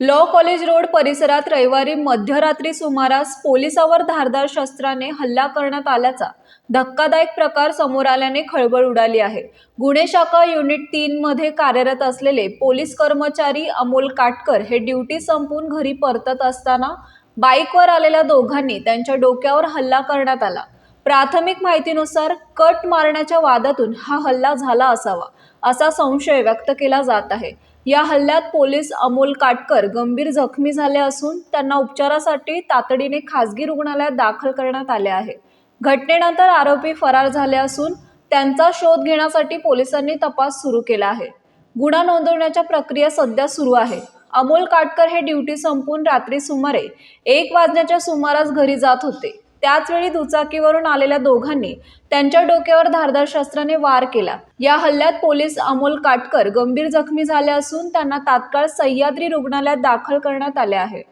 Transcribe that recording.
Law college road परिसरात रविवारी मध्यरात्री सुमारास पोलिसावर धारदार शस्त्राने हल्ला करण्यात आल्याचा धक्कादायक प्रकार समोर आल्याने खळबळ उडाली आहे. गुन्हे शाखा युनिट तीन मध्ये कार्यरत असलेले पोलीस कर्मचारी अमोल काटकर हे ड्युटी संपून घरी परतत असताना बाईकवर आलेल्या दोघांनी त्यांच्या डोक्यावर हल्ला करण्यात आला. प्राथमिक माहितीनुसार कट मारण्याच्या वादातून हा हल्ला झाला असावा असा संशय व्यक्त केला जात आहे. या हल्ल्यात पोलीस अमोल काटकर गंभीर जखमी झाले असून त्यांना उपचारासाठी तातडीने खासगी रुग्णालयात दाखल करण्यात आले आहे. घटनेनंतर आरोपी फरार झाले असून त्यांचा शोध घेण्यासाठी पोलिसांनी तपास सुरू केला आहे. गुन्हा नोंदवण्याच्या प्रक्रिया सध्या सुरू आहे. अमोल काटकर हे ड्युटी संपून रात्री सुमारे एक वाजण्याच्या सुमारास घरी जात होते. त्याचवेळी दुचाकीवरून आलेल्या दोघांनी त्यांच्या डोक्यावर धारदार शस्त्राने वार केला. या हल्ल्यात पोलीस अमोल काटकर गंभीर जखमी झाले असून त्यांना तात्काळ सह्याद्री रुग्णालयात दाखल करण्यात आले आहे.